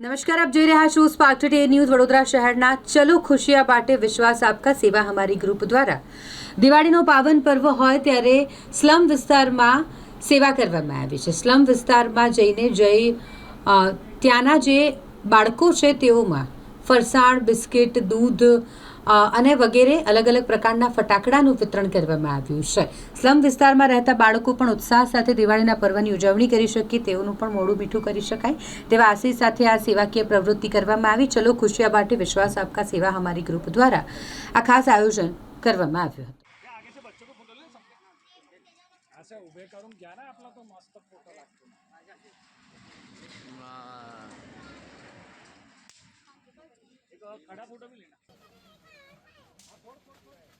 નમસ્કાર આપ જોઈ રહ્યા છો સ્પાર્ક ટુડે ન્યૂઝ વડોદરા શહેરના ચલો ખુશિયા માટે વિશ્વાસ આપકા સેવા અમારી ગ્રુપ દ્વારા દિવાળીનો પાવન પર્વ હોય ત્યારે સ્લમ વિસ્તારમાં સેવા કરવામાં આવી છે સ્લમ વિસ્તારમાં જઈને જઈ ત્યાંના જે બાળકો છે તેઓમાં ફરસાણ બિસ્કિટ દૂધ અને વગેરે અલગ અલગ પ્રકારના ફટાકડાનું વિતરણ કરવામાં આવ્યું છે સ્લમ વિસ્તારમાં રહેતા બાળકો પણ ઉત્સાહ સાથે દિવાળીના પર્વની ઉજવણી કરી શકે તેઓનું પણ મોડું મીઠું કરી શકાય તેવા આશય સાથે આ સેવાકીય પ્રવૃત્તિ કરવામાં આવી ચલો ખુશિયા બાટે વિશ્વાસ આપકા સેવા હમારી ગ્રુપ દ્વારા આ ખાસ આયોજન કરવામાં આવ્યું હતું आगे से बच्चों को फोटो ले सकते ऐसे उभे करून घ्या ना आपला तो मस्त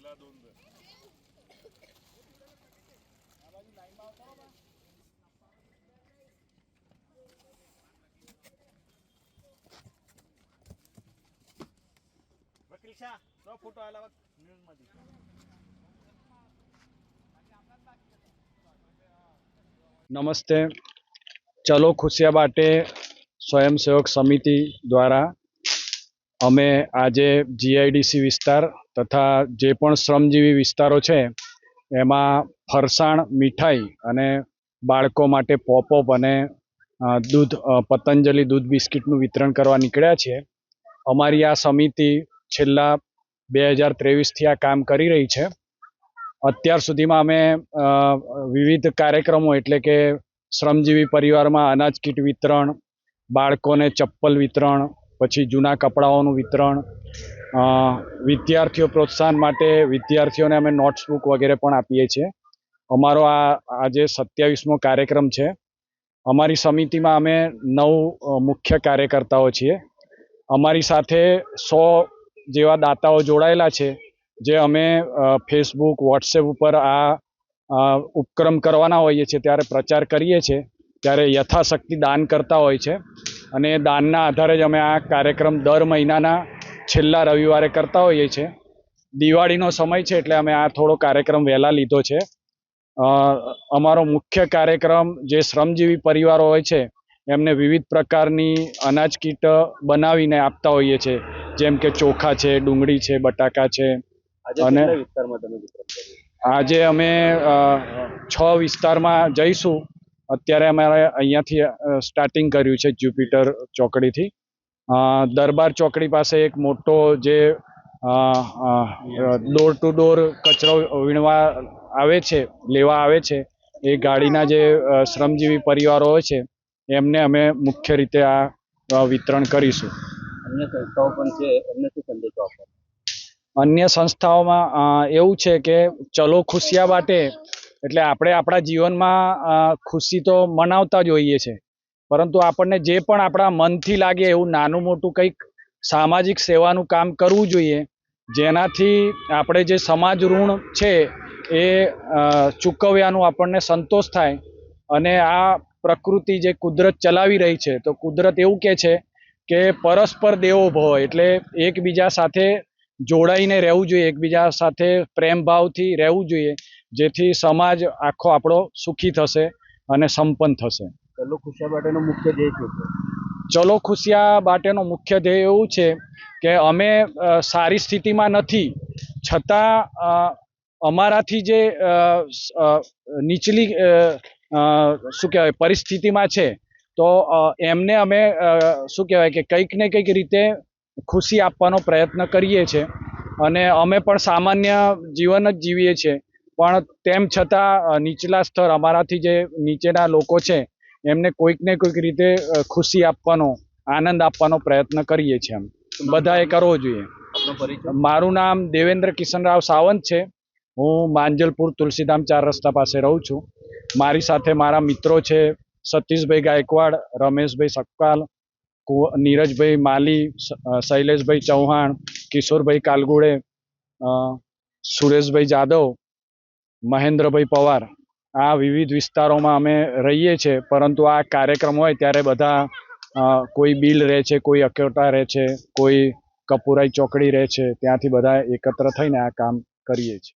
फोटो लागतो एक खड़ा फोटो भी लेना क्रिशा तो फोटो आला बघ न्यूज मध्ये નમસ્તે ચલો ખુશિયા બાટે સ્વયંસેવક સમિતિ દ્વારા અમે આજે જીઆઈડીસી વિસ્તાર તથા જે પણ શ્રમજીવી વિસ્તારો છે, એમાં ફરસાણ, મીઠાઈ અને બાળકો માટે પોપઅપ અને દૂધ પતંજલિ દૂધ બિસ્કિટનું વિતરણ કરવા નીકળ્યા છે. અમારી આ સમિતિ છેલ્લા બે હજાર ત્રેવીસથી આ કામ કરી રહી છે. અત્યાર સુધીમાં અમે વિવિધ કાર્યક્રમો એટલે કે શ્રમજીવી પરિવારમાં અનાજ કીટ વિતરણ, બાળકોને ચપ્પલ વિતરણ, પછી જૂના કપડાઓનું વિતરણ વિદ્યાર્થીઓ પ્રોત્સાહન માટે વિદ્યાર્થીઓને અમે નોટ્સ બુક વગેરે પણ આપીએ છીએ. અમારો આ આજે સત્યાવીસમો કાર્યક્રમ છે, અમારી સમિતિમાં અમે નવ મુખ્ય કાર્યકર્તાઓ છીએ. અમારી સાથે સો જેવા દાતાઓ જોડાયેલા છે, જે અમે ફેસબુક, વોટ્સએપ ઉપર આ ઉપક્રમ કરવાના હોઈએ છીએ, ત્યારે પ્રચાર કરીએ છીએ, ત્યારે યથાશક્તિ દાન કરતા હોય છે. અને દાનના આધારે જ અમે આ કાર્યક્રમ દર મહિનાના છેલ્લા રવિવારે કરતા હોઈએ છીએ. દિવાળીનો સમય છે એટલે અમે આ થોડો કાર્યક્રમ વહેલા લીધો છે. અમારો મુખ્ય કાર્યક્રમ જે શ્રમજીવી પરિવારો હોય છે એમને વિવિધ પ્રકારની અનાજ કીટ બનાવીને આપતા હોઈએ છીએ જેમ કે ચોખા છે ડુંગળી છે બટાકા છે. અને આજે અમે છ વિસ્તારમાં જઈશું. અત્યારે અમારે અહીંયાથી સ્ટાર્ટિંગ કર્યું છે જ્યુપિટર ચોકડીથી. દરબાર ચોકડી પાસે એક મોટો જે ડોર ટુ ડોર કચરો વીણવા આવે છે લેવા આવે છે એ ગાડીના જે શ્રમજીવી પરિવારો હોય છે એમને અમે મુખ્ય રીતે આ વિતરણ કરીશું. અન્ય સંસ્થાઓ પણ છે એમને શું સંદેશો અન્ય સંસ્થાઓમાં એવું છે કે ચલો ખુશિયા બાટે એટલે આપણે આપણા જીવનમાં ખુશી તો મનાવતા જ હોઈએ છે. પરંતુ આપણને જે પણ આપણા મનથી લાગે એવું નાનું મોટું કંઈક સામાજિક સેવાનું કામ કરવું જોઈએ, જેનાથી આપણે જે સમાજ ઋણ છે એ ચૂકવ્યાનું આપણને સંતોષ થાય અને આ પ્રકૃતિ જે કુદરત ચલાવી રહી છે, તો કુદરત એવું કહે છે કે પરસ્પર દેવો ભવ એટલે એકબીજા સાથે જોડાઈને રહેવું જોઈએ, એકબીજા સાથે પ્રેમભાવથી રહેવું જોઈએ, જેથી સમાજ આખો આપણો સુખી થશે અને સંપન્ન થશે. ચલો ખુશિયા બાટેનો મુખ્ય ધ્યેય શું છે? ચલો ખુશિયા બાટેનો મુખ્ય ધ્યેય એવું છે કે અમે સારી સ્થિતિમાં નથી. છતાં અમારાથી જે નીચલી શું કહેવાય, પરિસ્થિતિમાં છે, તો એમને અમે શું કહેવાય કે કંઈક ને કંઈક રીતે ખુશી આપવાનો પ્રયત્ન કરીએ છીએ અને અમે પણ સામાન્ય જીવન જ જીવીએ છીએ. પણ તેમ છતાં નીચલા સ્તર અમારાથી જે નીચેના લોકો છે એમને કોઈક ને કોઈક રીતે ખુશી આપવાનો આનંદ આપવાનો પ્રયત્ન કરીએ છીએ એમ. બધાએ કરવો જોઈએ. મારું નામ દેવેન્દ્ર કિશનરાવ સાવંત છે. હું માંજલપુર તુલસીધામ ચાર રસ્તા પાસે રહું છું. મારી સાથે મારા મિત્રો છે સતીશભાઈ ગાયકવાડ રમેશભાઈ સક્કાલ નીરજભાઈ માલી શૈલેષભાઈ ચૌહાણ કિશોરભાઈ કાલગુડે સુરેશભાઈ જાદવ મહેન્દ્રભાઈ પવાર. આ વિવિધ વિસ્તારોમાં અમે રહીએ છીએ, પરંતુ આ કાર્યક્રમ હોય ત્યારે બધા કોઈ બિલ રહે છે, કોઈ અકોટા રહે છે, કોઈ કપુરાઈ ચોકડી રહે છે, ત્યાંથી બધા એકત્ર થઈને આ કામ કરીએ છીએ.